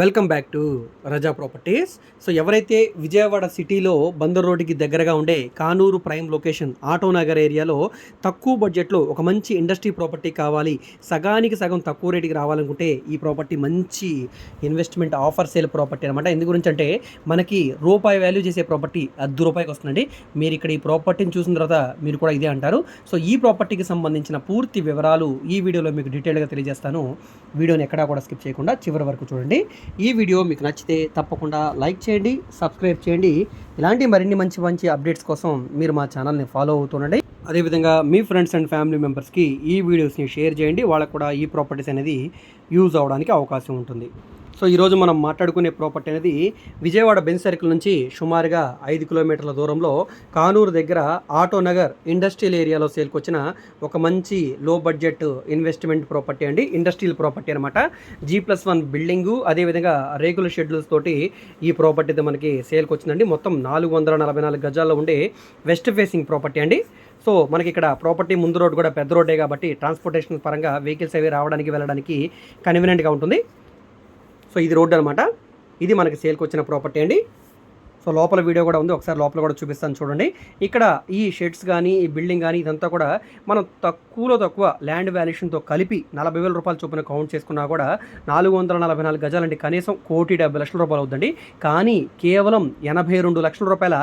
Welcome back to Raja properties. So ఎవరైతే విజయవాడ సిటీలో బందర్ రోడ్డుకి దగ్గరగా ఉండే కానూరు ప్రైమ్ లొకేషన్ ఆటోనగర్ ఏరియాలో తక్కువ బడ్జెట్లో ఒక మంచి ఇండస్ట్రీ ప్రాపర్టీ కావాలి సగానికి సగం తక్కువ రేటుకి రావాలనుకుంటే ఈ ప్రాపర్టీ మంచి ఇన్వెస్ట్మెంట్ ఆఫర్ సేల్ ప్రాపర్టీ అనమాట ఎందు గురించి అంటే మనకి రూపాయి వాల్యూ చేసే ప్రాపర్టీ అర్ధ రూపాయికి వస్తుందండి. మీరు ఇక్కడ ఈ ప్రాపర్టీని చూసిన తర్వాత మీరు కూడా ఇదే అంటారు. సో ఈ ప్రాపర్టీకి సంబంధించిన పూర్తి వివరాలు ఈ వీడియోలో మీకు డీటెయిల్గా తెలియజేస్తాను. వీడియోని ఎక్కడా కూడా స్కిప్ చేయకుండా చివరి వరకు చూడండి. ఈ వీడియో మీకు నచ్చితే తప్పకుండా లైక్ చేయండి సబ్స్క్రైబ్ చేయండి. ఇలాంటి మరిన్ని మంచి మంచి అప్డేట్స్ కోసం మీరు మా ఛానల్ని ఫాలో అవుతుండండి అదేవిధంగా మీ ఫ్రెండ్స్ అండ్ ఫ్యామిలీ మెంబర్స్కి ఈ వీడియోస్ని షేర్ చేయండి. వాళ్ళకు కూడా ఈ ప్రాపర్టీస్ అనేది యూజ్ అవడానికి అవకాశం ఉంటుంది. సో ఈరోజు మనం మాట్లాడుకునే ప్రాపర్టీ అనేది విజయవాడ బెన్ సర్కిల్ నుంచి సుమారుగా ఐదు కిలోమీటర్ల దూరంలో కానూరు దగ్గర ఆటో నగర్ ఇండస్ట్రియల్ ఏరియాలో సేల్కి వచ్చిన ఒక మంచి లో బడ్జెట్ ఇన్వెస్ట్మెంట్ ప్రాపర్టీ అండి. ఇండస్ట్రియల్ ప్రాపర్టీ అనమాట జీ ప్లస్ వన్ బిల్డింగు అదేవిధంగా రేకుల షెడ్యూల్స్ తోటి ఈ ప్రాపర్టీ అయితే మనకి సేల్కి వచ్చిందండి మొత్తం నాలుగు వందల నలభై నాలుగు గజాల్లో ఉండే వెస్ట్ ఫేసింగ్ ప్రాపర్టీ అండి. సో మనకి ఇక్కడ ప్రాపర్టీ ముందు రోడ్ కూడా పెద్ద రోడ్డే కాబట్టి ట్రాన్స్పోర్టేషన్ పరంగా వెహికల్స్ అవి రావడానికి వెళ్ళడానికి కన్వీనియంట్గా ఉంటుంది. సో ఇది రోడ్డు అనమాట ఇది మనకి సేల్కి వచ్చిన ప్రాపర్టీ అండి. సో లోపల వీడియో కూడా ఉంది. ఒకసారి లోపల కూడా చూపిస్తాను చూడండి. ఇక్కడ ఈ షెడ్స్ కానీ ఈ బిల్డింగ్ కానీ ఇదంతా కూడా మనం తక్కువలో తక్కువ ల్యాండ్ వాల్యుయేషన్తో కలిపి నలభై వేల రూపాయల చొప్పున కౌంట్ చేసుకున్నా కూడా నాలుగు వందల నలభై నాలుగు గజాలంటే కనీసం కోటి డెబ్బై లక్షల రూపాయలు అవుతుందండి కానీ కేవలం ఎనభై రెండు లక్షల రూపాయల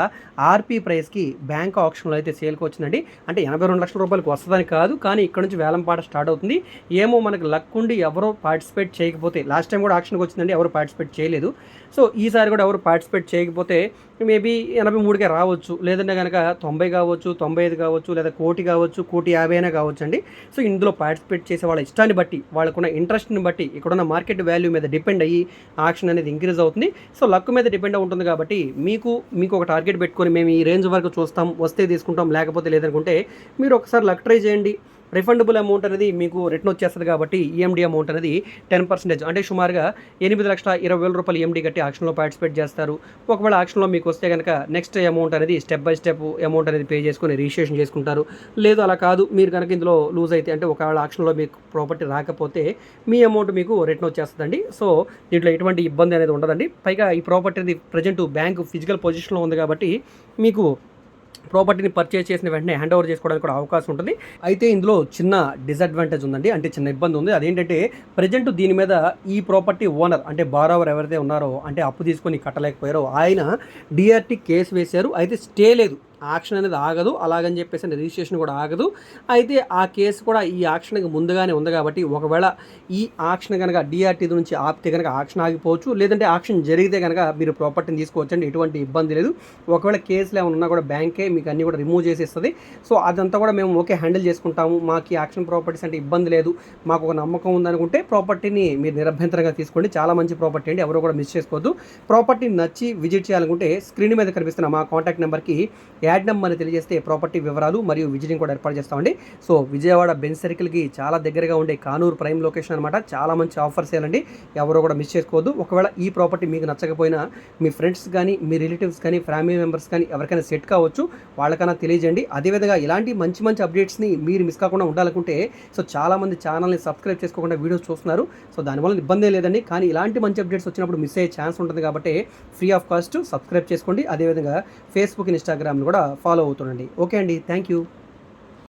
ఆర్పీ ప్రైస్కి బ్యాంక్ ఆప్షన్లో అయితే సేల్కి వచ్చిందండి. అంటే ఎనభై రెండు లక్షల రూపాయలకు వస్తుందని కాదు. కానీ ఇక్కడ నుంచి వేలంపాట స్టార్ట్ అవుతుంది. ఏమో మనకు లక్ ఉండి ఎవరో పార్టిసిపేట్ చేయకపోతే లాస్ట్ టైం కూడా ఆప్షన్కి వచ్చిందండి. ఎవరు పార్టిసిపేట్ చేయలేదు. సో ఈసారి కూడా ఎవరు పార్టిసిపేట్ చేయకపోతే మేబీ ఎనభై మూడుకే రావచ్చు. లేదంటే కనుక తొంభై కావచ్చు తొంభై ఐదు కావచ్చు లేదా కోటి కావచ్చు కోటి యాభై అయినా కావచ్చు అండి. సో ఇందులో పార్టిసిపేట్ చేసే వాళ్ళ ఇష్టాన్ని బట్టి వాళ్ళకున్న ఇంట్రెస్ట్ని బట్టి ఇక్కడున్న మార్కెట్ వాల్యూ మీద డిపెండ్ అయ్యి ఆక్షన్ అనేది ఇంక్రీజ్ అవుతుంది. సో లక్ మీద డిపెండ్ ఉంటుంది కాబట్టి మీకు మీకు ఒక టార్గెట్ పెట్టుకొని మేము ఈ రేంజ్ వరకు చూస్తాం వస్తే తీసుకుంటాం లేకపోతే లేదనుకుంటే మీరు ఒకసారి లక్ ట్రై చేయండి. రిఫండబుల్ అమౌంట్ అనేది మీకు రిటర్న్ వచ్చేస్తుంది కాబట్టి ఈఎండి అమౌంట్ అనేది టెన్ పర్సెంటేజ్ అంటే సుమారుగా ఎనిమిది లక్షల ఇరవై వేల రూపాయలు ఈఎండి కట్టి ఆక్షన్లో పార్టిసిపేట్ చేస్తారు. ఒకవేళ ఆక్షన్లో మీకు వస్తే కనుక నెక్స్ట్ అమౌంట్ అనేది స్టెప్ బై స్టెప్ అమౌంట్ అనేది పే చేసుకుని రిజిస్ట్రేషన్ చేసుకుంటారు. లేదు అలా కాదు. మీరు కనుక ఇందులో లూజ్ అయితే అంటే ఒకవేళ ఆక్షన్లో మీకు ప్రాపర్టీ రాకపోతే మీ అమౌంట్ మీకు రిటర్న్ వచ్చేస్తుందండి. సో దీంట్లో ఎటువంటి ఇబ్బంది అనేది ఉండదండి. పైగా ఈ ప్రాపర్టీ అనేది ప్రజెంట్ బ్యాంక్ ఫిజికల్ పొజిషన్లో ఉంది కాబట్టి మీకు ప్రాపర్టీని పర్చేస్ చేసిన వెంటనే హ్యాండ్ ఓవర్ చేసుకోవడానికి కూడా అవకాశం ఉంటుంది. అయితే ఇందులో చిన్న డిసడ్వాంటేజ్ ఉందండి. అంటే చిన్న ఇబ్బంది ఉంది. అదేంటంటే ప్రజెంట్ దీని మీద ఈ ప్రాపర్టీ ఓనర్ అంటే బారోవర్ ఎవరైతే ఉన్నారో అంటే అప్పు తీసుకొని కట్టలేకపోయారో ఆయన డిఆర్టీ కేసు వేశారు. అయితే స్టే లేదు. ఆక్షన్ అనేది ఆగదు. అలాగని చెప్పేసి రిజిస్ట్రేషన్ కూడా ఆగదు. అయితే ఆ కేసు కూడా ఈ ఆక్షన్కి ముందుగానే ఉంది కాబట్టి ఒకవేళ ఈ ఆక్షన్ కనుక డిఆర్టీ నుంచి ఆపితే కనుక ఆక్షన్ ఆగిపోవచ్చు. లేదంటే ఆక్షన్ జరిగితే కనుక మీరు ప్రాపర్టీని తీసుకోవచ్చు అండి ఎటువంటి ఇబ్బంది లేదు. ఒకవేళ కేసులు ఏమైనా ఉన్నా కూడా బ్యాంకే మీకు అన్నీ కూడా రిమూవ్ చేసేస్తుంది. సో అదంతా కూడా మేము ఓకే హ్యాండిల్ చేసుకుంటాము. మాకు ఈ ఆక్షన్ ప్రాపర్టీస్ అంటే ఇబ్బంది లేదు. మాకు ఒక నమ్మకం ఉందనుకుంటే ప్రాపర్టీని మీరు నిరభ్యంతరంగా తీసుకోండి. చాలా మంచి ప్రాపర్టీ అండి. ఎవరు కూడా మిస్ చేసుకోవద్దు. ప్రాపర్టీ నచ్చి విజిట్ చేయాలనుకుంటే స్క్రీన్ మీద కనిపిస్తున్న మా కాంటాక్ట్ నెంబర్కి యాడ్ నెంబర్ని తెలియజేస్తే ప్రాపర్టీ వివరాలు మరియు విజిటింగ్ కూడా ఏర్పాటు చేస్తామండి. సో విజయవాడ బెన్ సర్కిల్కి చాలా దగ్గరగా ఉండే కానూరు ప్రైమ్ లొకేషన్ అనమాట చాలా మంచి ఆఫర్స్ చేయాలండి ఎవరో కూడా మిస్ చేసుకోవద్దు. ఒకవేళ ఈ ప్రాపర్టీ మీకు నచ్చకపోయినా మీ ఫ్రెండ్స్ కానీ మీ రిలేటివ్స్ కానీ ఫ్యామిలీ మెంబర్స్ కానీ ఎవరికైనా సెట్ కావచ్చు వాళ్ళకైనా తెలియజేయండి. అదేవిధంగా ఇలాంటి మంచి మంచి అప్డేట్స్ని మీరు మిస్ కాకుండా ఉండాలనుకుంటే సో చాలామంది ఛానల్ని సబ్స్క్రైబ్ చేసుకోకుండా వీడియోస్ చూస్తున్నారు. సో దానివల్ల ఇబ్బంది లేదండి. కానీ ఇలాంటి మంచి అప్డేట్స్ వచ్చినప్పుడు మిస్ అయ్యే ఛాన్స్ ఉంటుంది కాబట్టి ఫ్రీ ఆఫ్ కాస్ట్ సబ్స్క్రైబ్ చేసుకోండి. అదేవిధంగా ఫేస్బుక్ ఇన్స్టాగ్రామ్ని కూడా ఫాలో అవుతుండండి. ఓకే అండి. Thank you